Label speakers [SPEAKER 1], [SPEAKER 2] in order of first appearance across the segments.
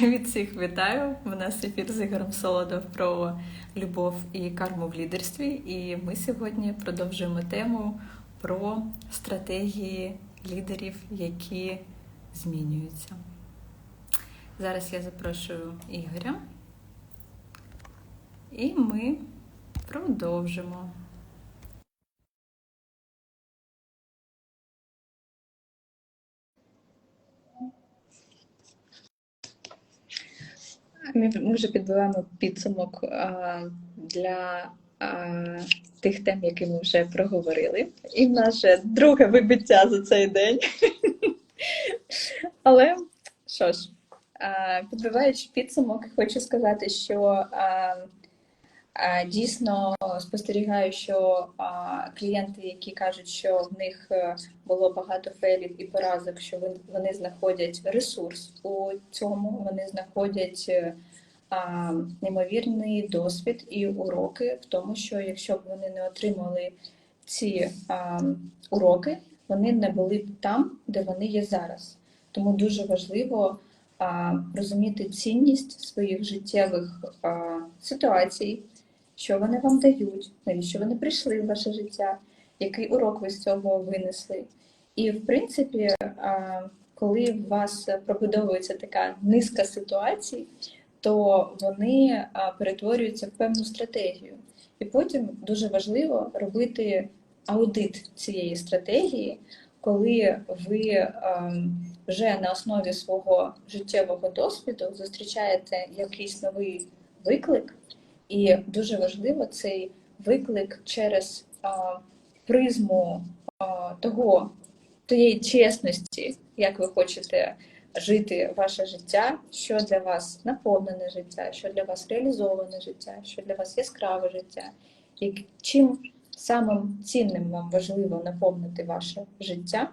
[SPEAKER 1] Від всіх вітаю! У нас ефір з Ігорем Солодов про любов і карму в лідерстві. І ми сьогодні продовжуємо тему про стратегії лідерів, які змінюються. Зараз я запрошую Ігоря, і ми продовжимо. Ми вже підбиваємо підсумок для тих тем, які ми вже проговорили. І в нас вже друге вибиття за цей день. Але що ж, підбиваючи підсумок, хочу сказати, що дійсно спостерігаю, що клієнти, які кажуть, що в них е, було багато фейлів і поразок, що вони, знаходять ресурс у цьому, вони знаходять е, неймовірний досвід і уроки в тому, що якщо б вони не отримали ці уроки, вони не були б там, де вони є зараз. Тому дуже важливо розуміти цінність своїх життєвих ситуацій, що вони вам дають, навіщо вони прийшли в ваше життя, який урок ви з цього винесли. І, в принципі, коли у вас пробудовується така низка ситуацій, то вони перетворюються в певну стратегію. І потім дуже важливо робити аудит цієї стратегії, коли ви вже на основі свого життєвого досвіду зустрічаєте якийсь новий виклик, і дуже важливо цей виклик через а, призму а, того, тієї чесності, як ви хочете жити ваше життя, що для вас наповнене життя, що для вас реалізоване життя, що для вас яскраве життя, і чим самим цінним вам важливо наповнити ваше життя,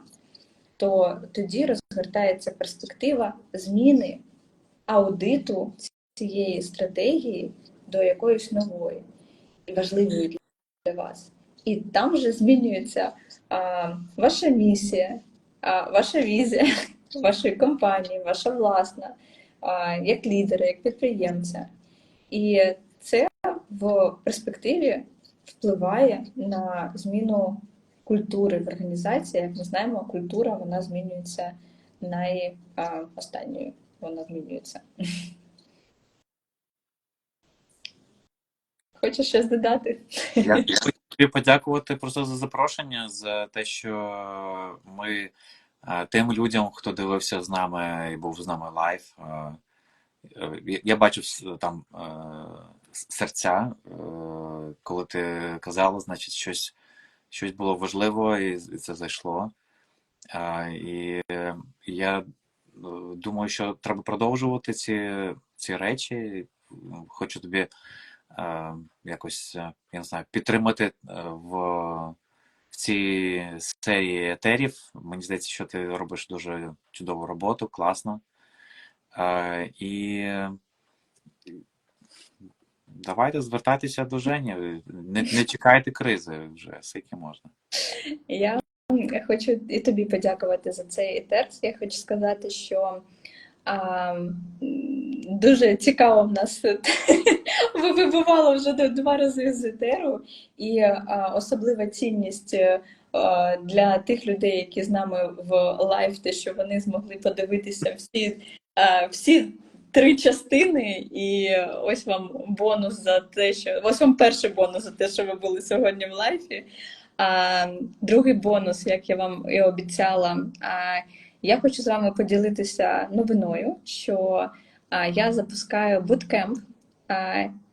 [SPEAKER 1] то тоді розгортається перспектива зміни аудиту цієї стратегії до якоїсь нової і важливої для вас. І там вже змінюється а, ваша місія, а, ваша візія вашої компанії, ваша власна, а, як лідера, як підприємця. І це в перспективі впливає на зміну культури в організації. Як ми знаємо, культура вона змінюється найостанньою. Вона змінюється. Хочеш щось додати?
[SPEAKER 2] Я хотів тобі подякувати просто за запрошення, за те, що ми е, тим людям, хто дивився з нами і був з нами лайв. е, Я бачив там е, серця, коли ти казала, значить, щось, щось було важливо, і це зайшло. І я думаю, що треба продовжувати ці, ці речі. Хочу тобі якось, е, я не знаю, підтримати е, в, в цій серії етерів. Мені здається, що ти робиш дуже чудову роботу, класно. Е, І давайте звертайтеся до Жені. Не, не чекайте кризи вже, скільки можна.
[SPEAKER 1] Я хочу і тобі подякувати за цей етер. Я хочу сказати, що а, дуже цікаво в нас ви вибувало вже два рази з етеру, і а, особлива цінність е, для тих людей, які з нами в лайв, те, що вони змогли подивитися всі, всі три частини, і ось вам бонус за те, що ось вам перший бонус за те, що ви були сьогодні в лайфі. А другий бонус, як я вам і обіцяла, я хочу з вами поділитися новиною, що я запускаю буткемп.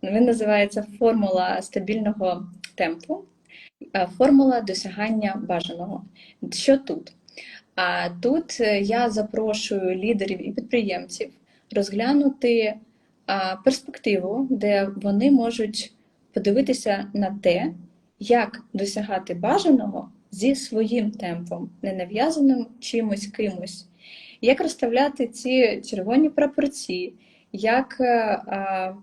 [SPEAKER 1] Він називається Формула стабільного темпу, формула досягання бажаного. Що тут? Тут е, я запрошую лідерів і підприємців розглянути перспективу, де вони можуть подивитися на те, як досягати бажаного зі своїм темпом, не нав'язаним чимось кимось, як розставляти ці червоні прапорці, як е,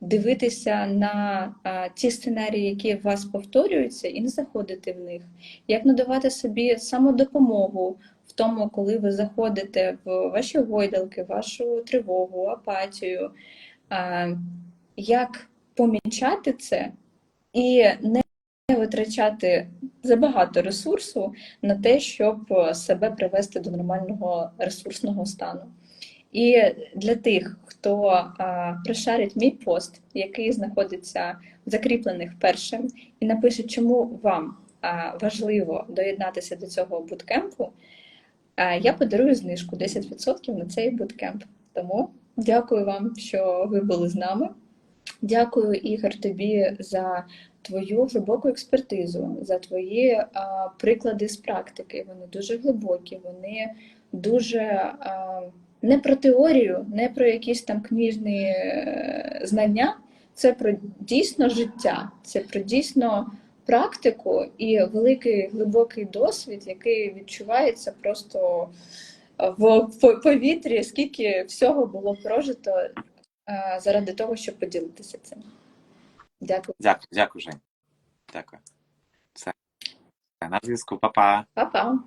[SPEAKER 1] дивитися на ті сценарії, які у вас повторюються, і не заходити в них, як надавати собі самодопомогу в тому, коли ви заходите в ваші гойдалки, вашу тривогу, апатію, як помічати це і не витрачати забагато ресурсу на те, щоб себе привести до нормального ресурсного стану. І для тих, хто а, прошарить мій пост, який знаходиться закріплений вперше, і напише, чому вам а, важливо доєднатися до цього буткемпу, а, я подарую знижку 10% на цей буткемп. Тому дякую вам, що ви були з нами. Дякую, Ігор, тобі за твою глибоку експертизу, за твої а, приклади з практики. Вони дуже глибокі, вони дуже а, не про теорію, не про якісь там книжні е, знання. Це про дійсно життя, це про дійсно практику і великий глибокий досвід, який відчувається просто в повітрі, скільки всього було прожито е, заради того, щоб поділитися цим. Дякую.
[SPEAKER 2] Дякую, дякую, Жень. Дякую. Все. На зв'язку, па-па.
[SPEAKER 1] Па-па.